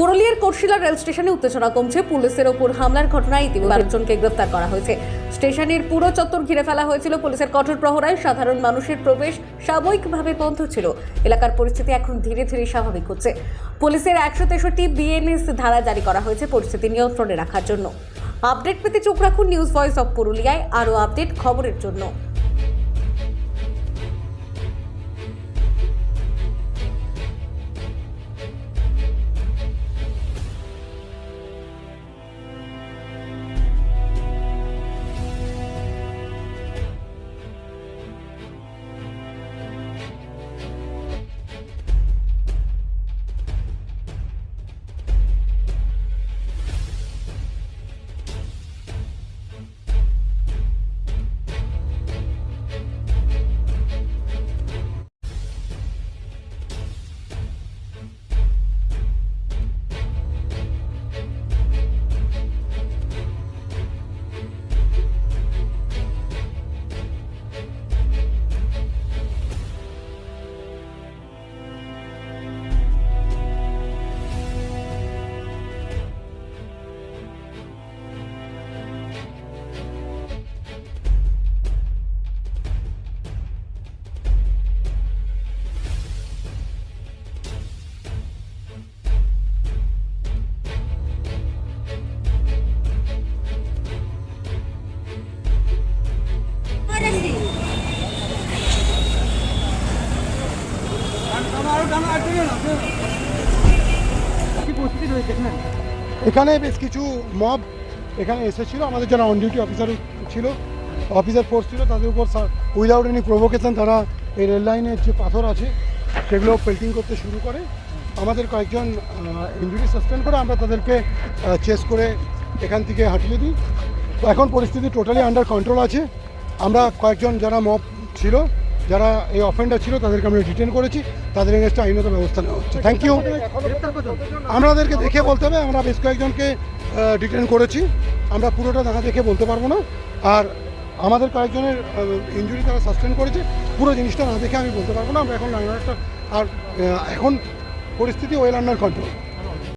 পুরুলিয়ার কোটশিলা রেল স্টেশনে উত্তেজনা কমছে। পুলিশের ওপর হামলার ঘটনায় ইতিমধ্যে জনকে গ্রেফতার করা হয়েছে। স্টেশনের পুরো চত্বর ঘিরে ফেলা হয়েছিল পুলিশের কঠোর প্রহরায়। সাধারণ মানুষের প্রবেশ সাময়িকভাবে বন্ধ ছিল। এলাকার পরিস্থিতি এখন ধীরে ধীরে স্বাভাবিক হচ্ছে। পুলিশের একশো তেষট্টি বিএনএস ধারা জারি করা হয়েছে পরিস্থিতি নিয়ন্ত্রণে রাখার জন্য। আপডেট পেতে চোখ রাখুন নিউজ ভয়েস অফ পুরুলিয়ায়। আরও আপডেট খবরের জন্য। এখানে বেশ কিছু মব এখানে এসেছিল। আমাদের যারা অন ডিউটি অফিসার ছিল অফিসার ফোর্স ছিল, তাদের উপর উইদাউট এনি প্রভোকেশন তারা এই রেল লাইনের যে পাথর আছে, সেগুলো পেল্টিং করতে শুরু করে। আমাদের কয়েকজন ইঞ্জুরি সাসপেন্ড করে আমরা তাদেরকে চেস করে এখান থেকে হাঁটিয়ে দিই। এখন পরিস্থিতি টোটালি আন্ডার কন্ট্রোল আছে। আমরা কয়েকজন যারা মব ছিল যারা এই অফেন্ডার ছিল, তাদেরকে আমরা ডিটেন করেছি। তাদের এগেনস্টে আইনত ব্যবস্থা নেওয়া হচ্ছে। থ্যাংক ইউ আমাদেরকে দেখে বলতে হবে, আমরা বেশ কয়েকজনকে ডিটেন করেছি। আমরা পুরোটা দেখা দেখে বলতে পারব না। আর আমাদের কয়েকজনের ইঞ্জুরি তারা সাস্টেন করেছে, পুরো জিনিসটা না দেখে আমি বলতে পারব না। আমরা এখন লাইনারটা আর এখন পরিস্থিতি ওয়েল আন্ডার কন্ট্রোল